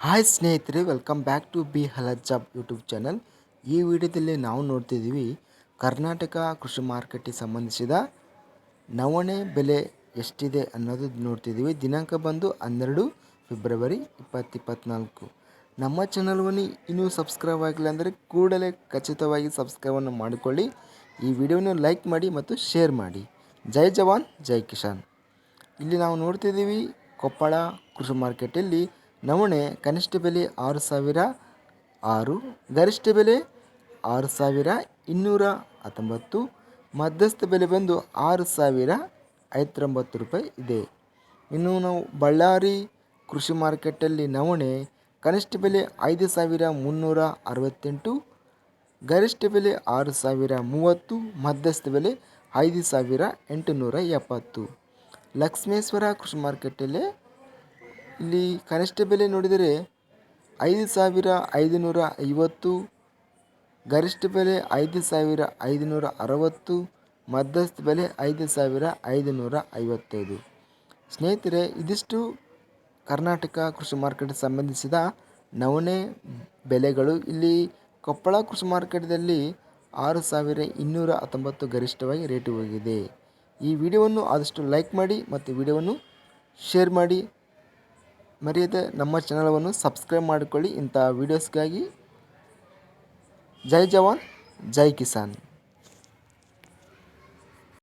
Hi ಸ್ನೇಹಿತರೆ welcome back to B health job YouTube channel ಈ ವಿಡಿಯೋದಲ್ಲಿ ನಾವು ನೋಡ್ತಿದ್ದೀವಿ ಕರ್ನಾಟಕ ಕೃಷಿ ಮಾರ್ಕೆಟಿಗೆ ಸಂಬಂಧಿಸಿದ ನವಣೆ ಬೆಲೆ ಎಷ್ಟಿದೆ ಅನ್ನೋದು ನೋಡ್ತಿದ್ದೀವಿ. ದಿನಾಂಕ ಬಂದು ಹನ್ನೆರಡು ಫೆಬ್ರವರಿ ಇಪ್ಪತ್ತು ಇಪ್ಪತ್ತ್ನಾಲ್ಕು ನಮ್ಮ ಚಾನಲ್ವನ್ನು ಇನ್ನೂ ಸಬ್ಸ್ಕ್ರೈಬ್ ಆಗಿಲ್ಲ ಅಂದರೆ ಕೂಡಲೇ ಖಚಿತವಾಗಿ ಸಬ್ಸ್ಕ್ರೈಬನ್ನು ಮಾಡಿಕೊಳ್ಳಿ. ಈ ವಿಡಿಯೋನ ಲೈಕ್ ಮಾಡಿ ಮತ್ತು ಶೇರ್ ಮಾಡಿ. ಜೈ ಜವಾನ್, ಜೈ ಕಿಶಾನ್ ಇಲ್ಲಿ ನಾವು ನೋಡ್ತಿದ್ದೀವಿ ಕೊಪ್ಪಳ ಕೃಷಿ ಮಾರ್ಕೆಟಲ್ಲಿ ನವಣೆ ಕನಿಷ್ಠ ಬೆಲೆ ಆರು ಸಾವಿರ ಆರು, ಗರಿಷ್ಠ ಬೆಲೆ ಆರು ಸಾವಿರ ಇನ್ನೂರ ಹತ್ತೊಂಬತ್ತು, ಮಧ್ಯಸ್ಥ ಬೆಲೆ ಬಂದು ಆರು ಸಾವಿರ ಐವತ್ತೊಂಬತ್ತು ರೂಪಾಯಿ ಇದೆ. ಇನ್ನು ನಾವು ಬಳ್ಳಾರಿ ಕೃಷಿ ಮಾರ್ಕೆಟಲ್ಲಿ ನವಣೆ ಕನಿಷ್ಠ ಬೆಲೆ ಐದು ಸಾವಿರ ಮುನ್ನೂರ ಅರವತ್ತೆಂಟು, ಗರಿಷ್ಠ ಬೆಲೆ ಆರು ಸಾವಿರ ಮೂವತ್ತು, ಮಧ್ಯಸ್ಥ ಬೆಲೆ ಐದು ಸಾವಿರ ಎಂಟುನೂರ ಎಪ್ಪತ್ತು. ಲಕ್ಷ್ಮೇಶ್ವರ ಕೃಷಿ ಮಾರ್ಕೆಟಲ್ಲಿ ಇಲ್ಲಿ ಕನಿಷ್ಠ ಬೆಲೆ ನೋಡಿದರೆ ಐದು ಸಾವಿರ ಐದುನೂರ ಐವತ್ತು, ಗರಿಷ್ಠ ಬೆಲೆ ಐದು ಸಾವಿರ ಐದುನೂರ ಅರವತ್ತು, ಮಧ್ಯಸ್ಥ ಬೆಲೆ ಐದು ಸಾವಿರ ಐದುನೂರ ಐವತ್ತೈದು. ಸ್ನೇಹಿತರೆ, ಇದಿಷ್ಟು ಕರ್ನಾಟಕ ಕೃಷಿ ಮಾರ್ಕೆಟ್ ಸಂಬಂಧಿಸಿದ ನವಣೆ ಬೆಲೆಗಳು. ಇಲ್ಲಿ ಕೊಪ್ಪಳ ಕೃಷಿ ಮಾರ್ಕೆಟ್ದಲ್ಲಿ ಆರು ಸಾವಿರ ಇನ್ನೂರ ಹತ್ತೊಂಬತ್ತು ಗರಿಷ್ಠವಾಗಿ ರೇಟು ಹೋಗಿದೆ. ಈ ವಿಡಿಯೋವನ್ನು ಆದಷ್ಟು ಲೈಕ್ ಮಾಡಿ ಮತ್ತು ವಿಡಿಯೋವನ್ನು ಶೇರ್ ಮಾಡಿ. ಮರೆಯದೆ ನಮ್ಮ ಚಾನಲನ್ನು ಸಬ್ಸ್ಕ್ರೈಬ್ ಮಾಡಿಕೊಳ್ಳಿ ಇಂಥ ವೀಡಿಯೋಸ್ಗಾಗಿ ಜೈ ಜವಾನ್ ಜೈ ಕಿಸಾನ್.